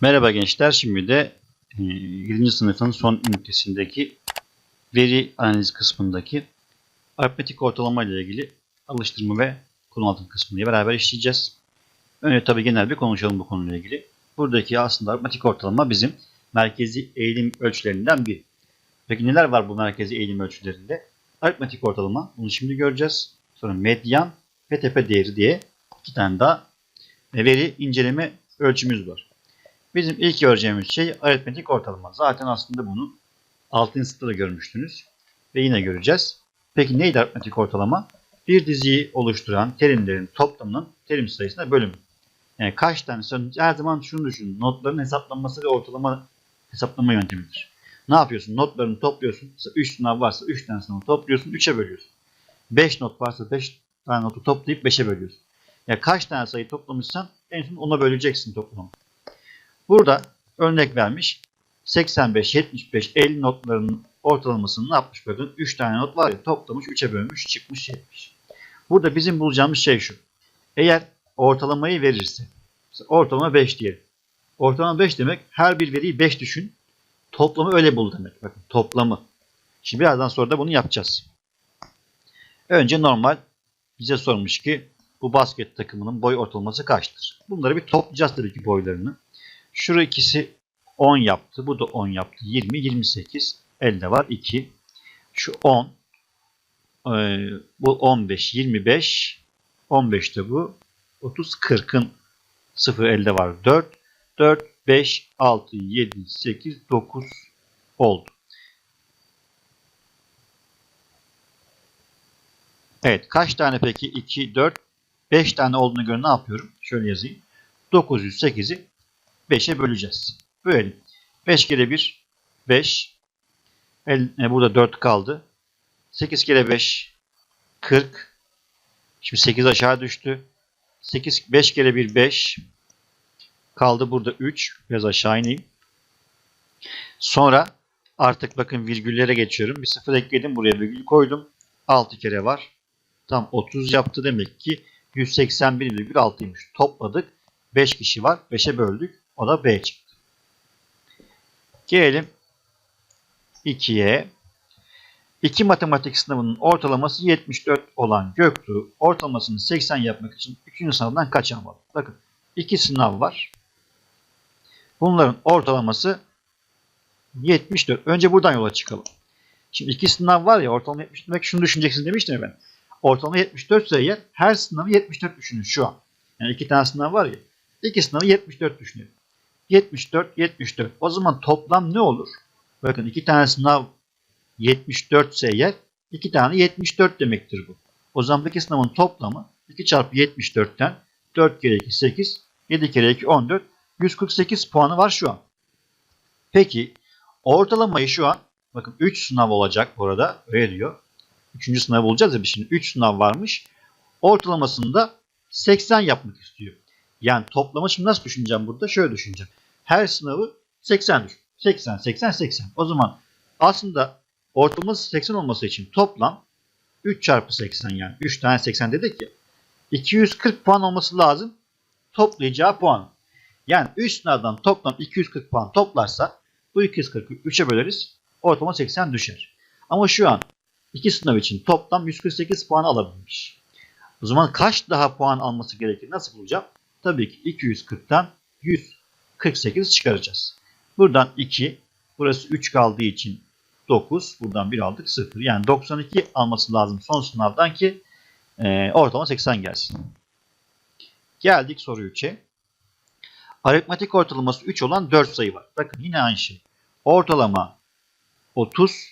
Merhaba gençler. Şimdi de e, 7. sınıfın son ünitesindeki veri analiz kısmındaki aritmetik ortalama ile ilgili alıştırma ve konu altın kısmını beraber işleyeceğiz. Önce tabii genel bir konuşalım bu konuyla ilgili. Buradaki aslında aritmetik ortalama bizim merkezi eğilim ölçülerinden bir. Peki neler var bu merkezi eğilim ölçülerinde? Aritmetik ortalama, bunu şimdi göreceğiz. Sonra medyan ve tepe değeri diye iki tane daha veri inceleme ölçümüz var. Bizim ilk göreceğimiz şey aritmetik ortalama. Zaten aslında bunu 6. sınıfta da görmüştünüz. Ve yine göreceğiz. Peki neydi aritmetik ortalama? Bir diziyi oluşturan terimlerin toplamının terim sayısına bölümü. Yani kaç tane, her zaman şunu düşünün. Notların hesaplanması ve ortalama hesaplama yöntemidir. Ne yapıyorsun? Notlarını topluyorsun. Mesela 3 sınav varsa 3 tane sınavı topluyorsun. 3'e bölüyorsun. 5 not varsa 5 tane notu toplayıp 5'e bölüyorsun. Ya kaç tane sayı toplamışsan en son ona böleceksin toplamı. Burada örnek vermiş. 85, 75, 50 notlarının ortalamasını ne yapmış bakın. 3 tane not var ya toplamış 3'e bölmüş çıkmış 70. Burada bizim bulacağımız şey şu. Eğer ortalamayı verirse ortalama 5 diyelim. Ortalama 5 demek her bir veriyi 5 düşün. Toplamı öyle bul demek. Bakın toplamı. Şimdi birazdan sonra da bunu yapacağız. Önce normal bize sormuş ki bu basket takımının boy ortalaması kaçtır? Bunları bir toplayacağız tabii ki boylarını. Şurada ikisi 10 yaptı. Bu da 10 yaptı. 20, 28. Elde var 2. Şu 10. Ee, bu 15, 25. 15 de bu. 30, 40'ın 0 elde var. 4. 4, 5, 6, 7, 8, 9 oldu. Evet. Kaç tane peki? 2, 4, 5 tane olduğuna göre ne yapıyorum? Şöyle yazayım. 908'i 5'e böleceğiz. Bölelim. 5 kere 1 5. El, e, burada 4 kaldı. 8 kere 5 40. Şimdi 8 aşağı düştü. 8 5 kere 1 5. Kaldı burada 3. Biraz aşağı ineyim. Sonra artık bakın virgüllere geçiyorum. Bir sıfır ekledim. Buraya virgül koydum. 6 kere var. Tam 30 yaptı. Demek ki 181,6'ymış. Topladık. 5 kişi var. 5'e böldük. O da B çıktı. Gelelim 2'ye. 2 matematik sınavının ortalaması 74 olan Göktuğ ortalamasını 80 yapmak için 3. sınavdan kaç? Bakın 2 sınav var. Bunların ortalaması 74. Önce buradan yola çıkalım. Şimdi iki sınav var ya ortalama 70 demek şunu düşüneceksiniz demiştim ya ben. Ortalama 74 ise eğer her sınavı 74 düşünün şu an. Yani iki tane sınav var ya. İki sınavı 74 düşünelim. 74, 74. O zaman toplam ne olur? Bakın iki tane sınav 74 ise eğer iki tane 74 demektir bu. O zaman bu iki sınavın toplamı 2 çarpı 74'ten 4 kere 2 8, 7 kere 2 14, 148 puanı var şu an. Peki ortalamayı şu an bakın 3 sınav olacak bu arada öyle diyor. 3. sınav olacağız ya şimdi 3 sınav varmış. Ortalamasını da 80 yapmak istiyor. Yani toplamı şimdi nasıl düşüneceğim burada? Şöyle düşüneceğim. Her sınavı 80 düşün. 80, 80, 80. O zaman aslında ortalaması 80 olması için toplam 3 çarpı 80 yani 3 tane 80 dedik ya. 240 puan olması lazım toplayacağı puan. Yani 3 sınavdan toplam 240 puan toplarsa bu 240'ı 3'e böleriz. Ortalama 80 düşer. Ama şu an 2 sınav için toplam 148 puan alabilmiş. O zaman kaç daha puan alması gerekir? Nasıl bulacağım? Tabii ki 240'tan 148 çıkaracağız. Buradan 2, burası 3 kaldığı için 9, buradan 1 aldık 0. Yani 92 alması lazım son sınavdan ki e, ortalama 80 gelsin. Geldik soru 3'e. Aritmetik ortalaması 3 olan 4 sayı var. Bakın yine aynı şey. Ortalama 30,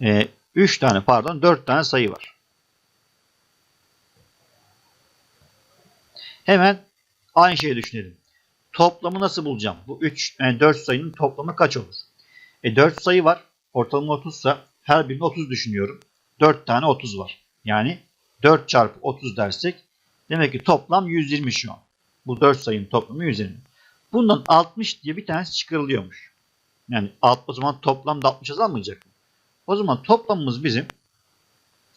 e, 3 tane pardon 4 tane sayı var. Hemen aynı şeyi düşünelim. Toplamı nasıl bulacağım? Bu 3, yani 4 sayının toplamı kaç olur? E 4 sayı var. Ortalama 30 ise her birini 30 düşünüyorum. 4 tane 30 var. Yani 4 çarpı 30 dersek demek ki toplam 120 şu an. Bu 4 sayının toplamı 120. Bundan 60 diye bir tanesi çıkarılıyormuş. Yani alt o zaman toplamda 60 azalmayacak mı? O zaman toplamımız bizim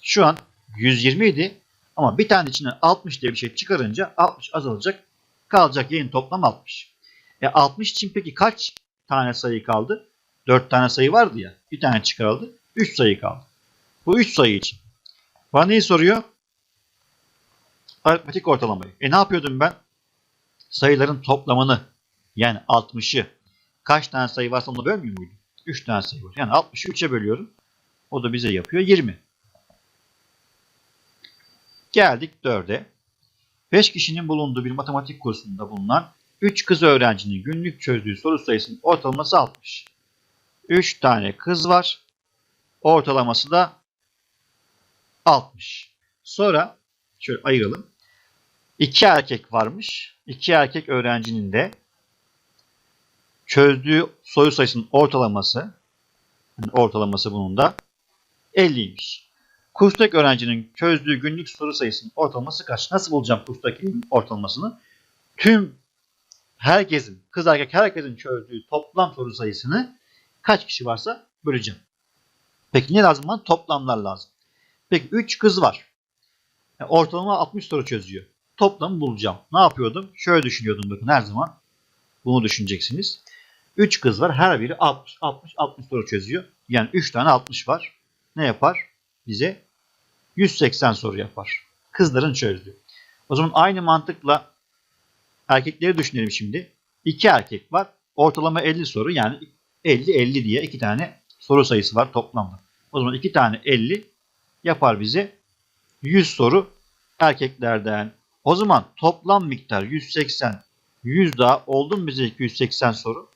şu an 120 idi. Ama bir tane içine 60 diye bir şey çıkarınca 60 azalacak. Kalacak yeni toplam 60. E 60 için peki kaç tane sayı kaldı? 4 tane sayı vardı ya. Bir tane çıkarıldı. 3 sayı kaldı. Bu 3 sayı için. Bana neyi soruyor? Aritmetik ortalamayı. E ne yapıyordum ben? Sayıların toplamını yani 60'ı kaç tane sayı varsa onu bölmüyor muydum? 3 tane sayı var. Yani 60'ı 3'e bölüyorum. O da bize yapıyor 20. Geldik 4'e. 5 kişinin bulunduğu bir matematik kursunda bulunan 3 kız öğrencinin günlük çözdüğü soru sayısının ortalaması 60. 3 tane kız var. Ortalaması da 60. Sonra şöyle ayıralım. 2 erkek varmış. 2 erkek öğrencinin de çözdüğü soru sayısının ortalaması yani ortalaması bunun da 50'ymiş. Kurstaki öğrencinin çözdüğü günlük soru sayısının ortalaması kaç? Nasıl bulacağım kurstaki ortalamasını? Tüm herkesin, kız erkek herkesin çözdüğü toplam soru sayısını kaç kişi varsa böleceğim. Peki ne lazım bana? Toplamlar lazım. Peki 3 kız var. Yani ortalama 60 soru çözüyor. Toplamı bulacağım. Ne yapıyordum? Şöyle düşünüyordum bakın her zaman. Bunu düşüneceksiniz. 3 kız var. Her biri 60, 60, 60 soru çözüyor. Yani 3 tane 60 var. Ne yapar? Bize 180 soru yapar. Kızların çözdüğü. O zaman aynı mantıkla erkekleri düşünelim şimdi. 2 erkek var. Ortalama 50 soru yani 50-50 diye 2 tane soru sayısı var toplamda. O zaman 2 tane 50 yapar bize 100 soru erkeklerden. O zaman toplam miktar 180. 100 daha oldu mu bize 280 soru?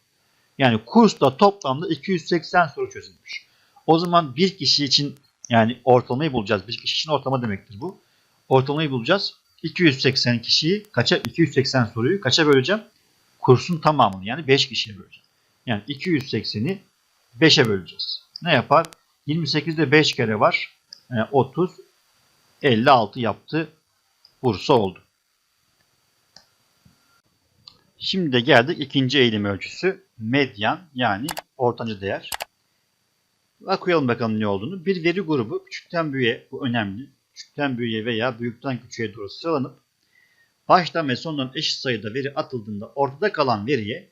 Yani kursta toplamda 280 soru çözülmüş. O zaman bir kişi için yani ortalamayı bulacağız. Bir kişi için ortalama demektir bu. Ortalamayı bulacağız. 280 kişiyi kaça 280 soruyu kaça böleceğim? Kursun tamamını yani 5 kişiye böleceğim. Yani 280'i 5'e böleceğiz. Ne yapar? 28'de 5 kere var. Yani 30 56 yaptı. Bursa oldu. Şimdi de geldik ikinci eğilim ölçüsü. Medyan yani ortanca değer. Okuyalım bakalım ne olduğunu. Bir veri grubu küçükten büyüğe, bu önemli. Küçükten büyüğe veya büyükten küçüğe doğru sıralanıp baştan ve sondan eşit sayıda veri atıldığında ortada kalan veriye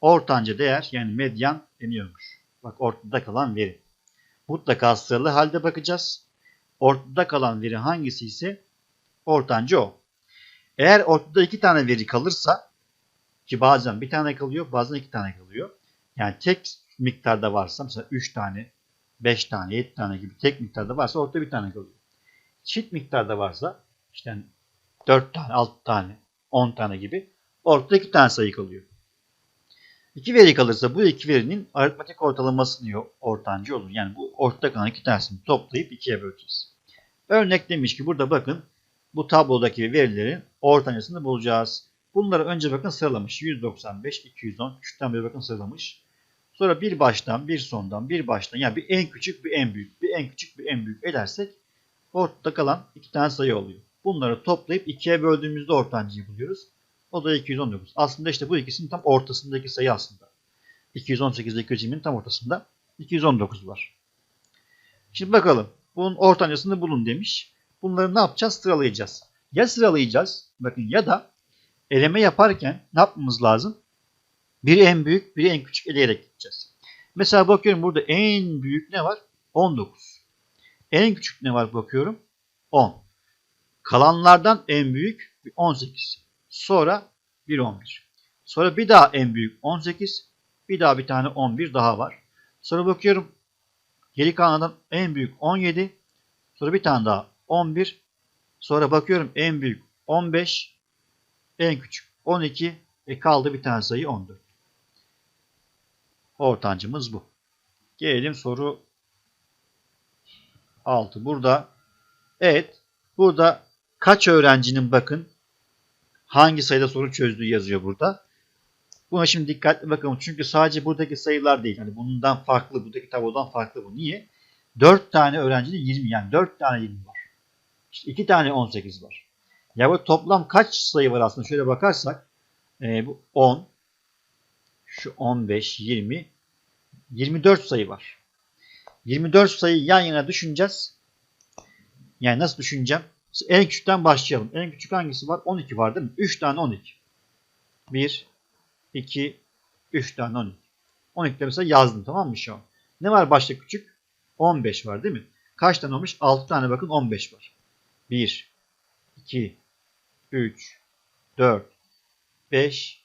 ortanca değer yani medyan deniyormuş. Bak ortada kalan veri. Mutlaka sıralı halde bakacağız. Ortada kalan veri hangisi ise ortanca o. Eğer ortada iki tane veri kalırsa ki bazen bir tane kalıyor bazen iki tane kalıyor. Yani tek miktarda varsa mesela 3 tane 5 tane 7 tane gibi tek miktarda varsa ortada bir tane kalıyor. Çift miktarda varsa işte 4 tane 6 tane 10 tane gibi ortada iki tane sayı kalıyor. İki veri kalırsa bu iki verinin aritmetik ortalaması diyor ortancı olur. Yani bu ortada kalan iki tanesini toplayıp ikiye böleceğiz. Örnek demiş ki burada bakın bu tablodaki verilerin ortancasını bulacağız. Bunları önce bakın sıralamış. 195, 210, küçükten beri bakın sıralamış. Sonra bir baştan, bir sondan, bir baştan yani bir en küçük, bir en büyük, bir en küçük, bir en büyük edersek ortada kalan iki tane sayı oluyor. Bunları toplayıp ikiye böldüğümüzde ortancayı buluyoruz. O da 219. Aslında işte bu ikisinin tam ortasındaki sayı aslında. 218 ile 220'nin tam ortasında 219 var. Şimdi bakalım. Bunun ortancasını bulun demiş. Bunları ne yapacağız? Sıralayacağız. Ya sıralayacağız. Bakın ya da eleme yaparken ne yapmamız lazım? Biri en büyük, biri en küçük eleyerek gideceğiz. Mesela bakıyorum burada en büyük ne var? 19. En küçük ne var bakıyorum? 10. Kalanlardan en büyük 18. Sonra 1 11. Sonra bir daha en büyük 18. Bir daha bir tane 11 daha var. Sonra bakıyorum geri kalanlardan en büyük 17. Sonra bir tane daha 11. Sonra bakıyorum en büyük 15. En küçük 12. E kaldı bir tane sayı 14. Ortancımız bu. Gelelim soru 6. Burada evet burada kaç öğrencinin bakın hangi sayıda soru çözdüğü yazıyor burada. Buna şimdi dikkatli bakalım. Çünkü sadece buradaki sayılar değil. Yani bundan farklı, buradaki tablodan farklı bu. Niye? 4 tane öğrencinin 20 yani 4 tane 20 var. İşte 2 tane 18 var. Ya bu toplam kaç sayı var aslında? Şöyle bakarsak e, bu 10 şu 15, 20 24 sayı var. 24 sayı yan yana düşüneceğiz. Yani nasıl düşüneceğim? En küçükten başlayalım. En küçük hangisi var? 12 var değil mi? 3 tane 12. 1, 2, 3 tane 12. 12 de mesela yazdım tamam mı şu an? Ne var başta küçük? 15 var değil mi? Kaç tane olmuş? 6 tane bakın 15 var. 1, 2, 3, 4, 5,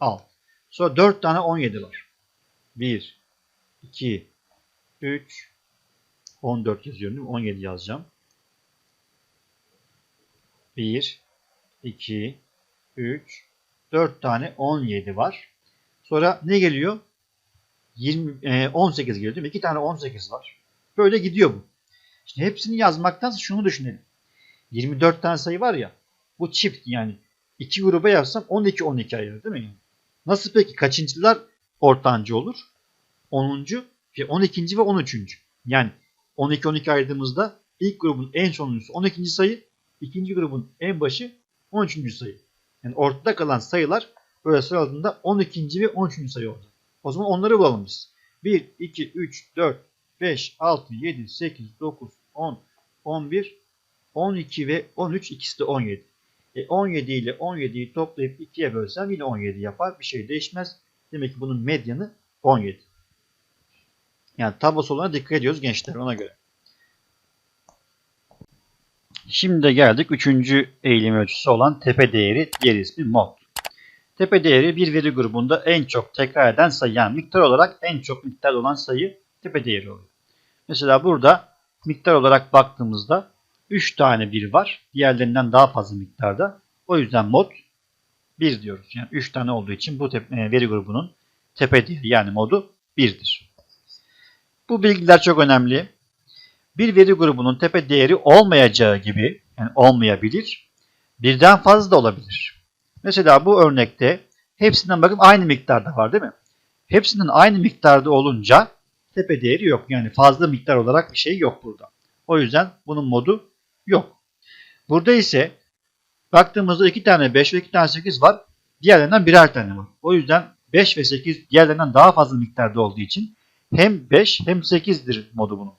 6. Sonra 4 tane 17 var. 1, 2, 3, 14 yazıyorum değil mi? 17 yazacağım. 1, 2, 3, 4 tane 17 var. Sonra ne geliyor? 20, e, 18 geliyor değil mi? 2 tane 18 var. Böyle gidiyor bu. İşte hepsini yazmaktansa şunu düşünelim. 24 tane sayı var ya. Bu çift yani. iki gruba yapsam 12 12 ayırır değil mi? Nasıl peki kaçıncılar ortancı olur? 10. ve 12. ve 13. Yani 12 12 ayırdığımızda ilk grubun en sonuncusu 12. sayı, ikinci grubun en başı 13. sayı. Yani ortada kalan sayılar böyle sıraladığında 12. ve 13. sayı olacak. O zaman onları bulalım biz. 1, 2, 3, 4, 5, 6, 7, 8, 9, 10, 11, 12 ve 13 ikisi de 17. E 17 ile 17'yi toplayıp 2'ye bölsem yine 17 yapar. Bir şey değişmez. Demek ki bunun medyanı 17. Yani tablosu olana dikkat ediyoruz gençler ona göre. Şimdi de geldik 3. eğilim ölçüsü olan tepe değeri diğer ismi mod. Tepe değeri bir veri grubunda en çok tekrar eden sayı yani miktar olarak en çok miktar olan sayı tepe değeri oluyor. Mesela burada miktar olarak baktığımızda 3 tane 1 var. Diğerlerinden daha fazla miktarda. O yüzden mod 1 diyoruz. Yani 3 tane olduğu için bu e, veri grubunun tepe değeri yani modu 1'dir. Bu bilgiler çok önemli. Bir veri grubunun tepe değeri olmayacağı gibi yani olmayabilir. Birden fazla da olabilir. Mesela bu örnekte hepsinden bakın aynı miktarda var değil mi? Hepsinin aynı miktarda olunca tepe değeri yok. Yani fazla miktar olarak bir şey yok burada. O yüzden bunun modu yok. Burada ise baktığımızda 2 tane 5 ve 2 tane 8 var. Diğerlerinden birer tane var. O yüzden 5 ve 8 diğerlerinden daha fazla miktarda olduğu için hem 5 hem 8'dir modu bunun.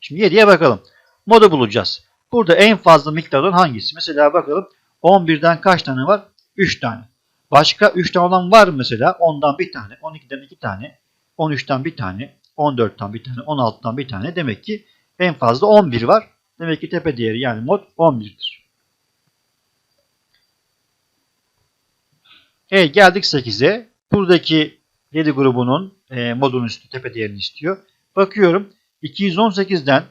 Şimdi 7'ye bakalım. Modu bulacağız. Burada en fazla miktar olan hangisi? Mesela bakalım 11'den kaç tane var? 3 tane. Başka 3 tane olan var mı mesela? 10'dan bir tane, 12'den 2 tane, 13'ten bir tane, 14'ten bir tane, 16'dan bir tane. Demek ki en fazla 11 var. Demek ki tepe değeri yani mod 11'dir. Evet geldik 8'e. Buradaki 7 grubunun e, modun üstü tepe değerini istiyor. Bakıyorum 218'den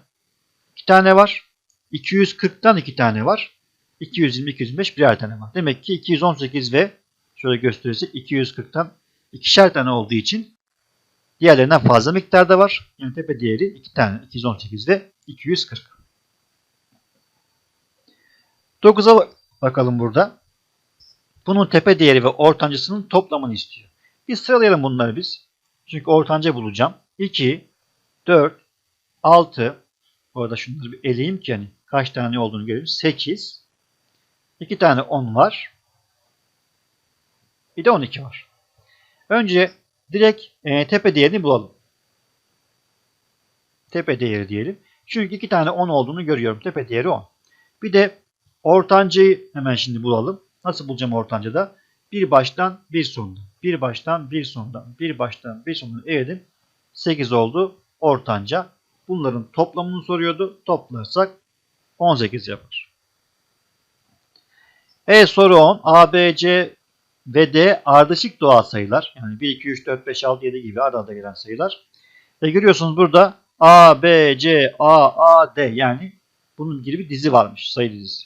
2 tane var. 240'tan 2 tane var. 220, 225 birer tane var. Demek ki 218 ve şöyle gösterirsek 240'tan ikişer tane olduğu için diğerlerinden fazla miktarda var. Yani tepe değeri 2 tane 218 ve 240. 9'a bakalım burada. Bunun tepe değeri ve ortancasının toplamını istiyor. Bir sıralayalım bunları biz. Çünkü ortanca bulacağım. 2, 4, 6. Orada şunları bir eleyeyim ki hani kaç tane olduğunu görelim. 8. 2 tane 10 var. Bir de 12 var. Önce direkt e, tepe değerini bulalım. Tepe değeri diyelim. Çünkü 2 tane 10 olduğunu görüyorum. Tepe değeri 10. Bir de ortancayı hemen şimdi bulalım. Nasıl bulacağım ortancada? Bir baştan bir sondan. Bir baştan bir sondan. Bir baştan bir sondan eledim. 8 oldu ortanca. Bunların toplamını soruyordu. Toplarsak 18 yapar. E soru 10. A, B, C ve D ardışık doğal sayılar. Yani 1, 2, 3, 4, 5, 6, 7 gibi arada gelen sayılar. Ve görüyorsunuz burada A, B, C, A, A, D yani bunun gibi bir dizi varmış. Sayı dizisi.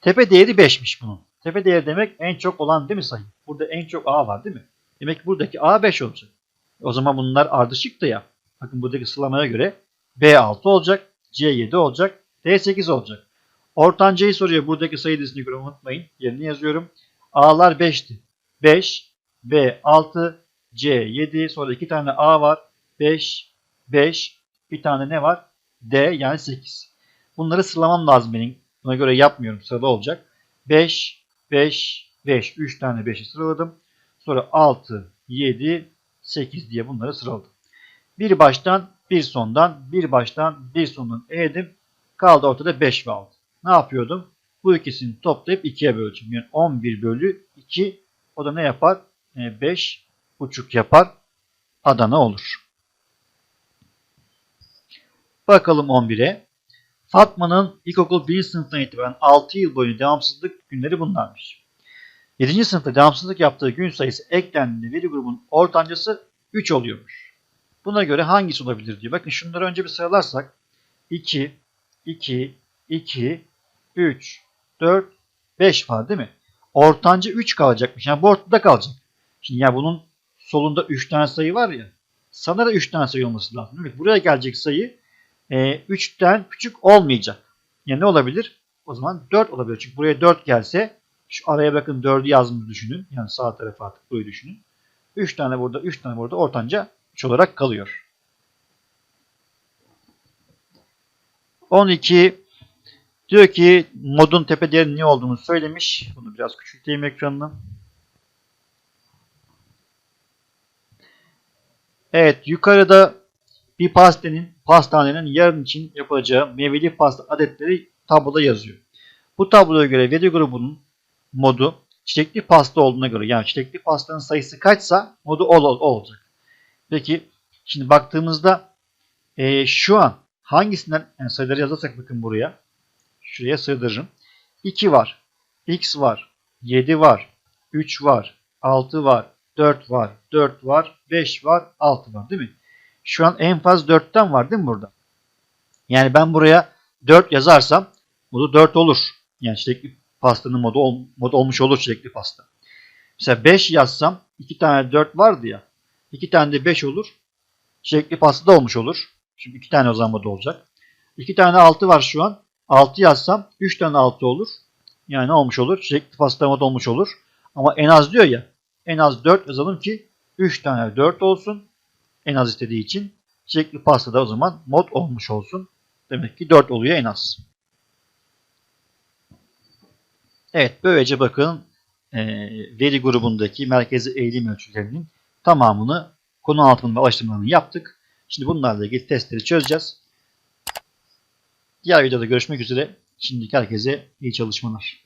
Tepe değeri 5'miş bunun. Tepe değeri demek en çok olan değil mi sayı? Burada en çok A var değil mi? Demek ki buradaki A 5 olacak. O zaman bunlar ardışık da ya. Bakın buradaki sıralamaya göre B 6 olacak, C 7 olacak, D 8 olacak. Ortancayı soruyor. Buradaki sayı dizisini göre unutmayın. Yerini yazıyorum. A'lar 5'ti. 5, B 6, C 7. Sonra 2 tane A var. 5, 5. Bir tane ne var? D yani 8. Bunları sıralamam lazım benim. Buna göre yapmıyorum. Sırada olacak. 5, 5, 5. 3 tane 5'i sıraladım. Sonra 6, 7, 8 diye bunları sıraladım. Bir baştan bir sondan, bir baştan bir sondan eledim. Kaldı ortada 5 ve 6. Ne yapıyordum? Bu ikisini toplayıp 2'ye böleceğim. Yani 11 bölü 2 O da ne yapar? 5 buçuk yapar. Adana olur. Bakalım 11'e. Fatma'nın ilkokul 1. sınıftan itibaren 6 yıl boyunca devamsızlık günleri bunlarmış. 7. sınıfta devamsızlık yaptığı gün sayısı eklendiğinde veri grubunun ortancası 3 oluyormuş. Buna göre hangisi olabilir diyor. Bakın şunları önce bir sıralarsak 2, 2, 2, 3, 4, 5 var değil mi? Ortancı 3 kalacakmış. Yani bu ortada kalacak. Şimdi ya bunun solunda 3 tane sayı var ya. Sana da 3 tane sayı olması lazım. Mi? Buraya gelecek sayı e, 3'ten küçük olmayacak. Yani ne olabilir? O zaman 4 olabilir. Çünkü buraya 4 gelse şu araya bakın 4'ü yazdığımızı düşünün. Yani sağ tarafa artık burayı düşünün. 3 tane burada 3 tane burada ortanca 3 olarak kalıyor. 12 diyor ki modun tepe değerinin ne olduğunu söylemiş. Bunu biraz küçülteyim ekranını. Evet yukarıda bir pastenin, pastanenin yarın için yapacağı meyveli pasta adetleri tabloda yazıyor. Bu tabloya göre veri grubunun modu çiçekli pasta olduğuna göre yani çiçekli pastanın sayısı kaçsa modu ol, ol- olacak. Peki şimdi baktığımızda eee, şu an hangisinden yani sayıları yazarsak bakın buraya şuraya sığdırırım. 2 var, x var, 7 var, 3 var, 6 var, 4 var, 4 var, 5 var, 6 var değil mi? Şu an en fazla 4'ten var değil mi burada? Yani ben buraya 4 yazarsam modu 4 olur. Yani çilekli pastanın modu, ol- modu olmuş olur çilekli pasta. Mesela 5 yazsam 2 tane 4 vardı ya. 2 tane de 5 olur. Çilekli pasta da olmuş olur. Çünkü 2 tane o zaman modu olacak. 2 tane 6 var şu an. 6 yazsam 3 tane 6 olur. Yani ne olmuş olur? Çilekli pasta modu olmuş olur. Ama en az diyor ya. En az 4 yazalım ki 3 tane 4 olsun. En az istediği için. Çilekli pasta da o zaman mod olmuş olsun. Demek ki 4 oluyor en az. Evet böylece bakın e, veri grubundaki merkezi eğilim ölçülerinin tamamını konu anlatımını ve yaptık. Şimdi bunlarla ilgili testleri çözeceğiz. Diğer videoda görüşmek üzere. Şimdilik herkese iyi çalışmalar.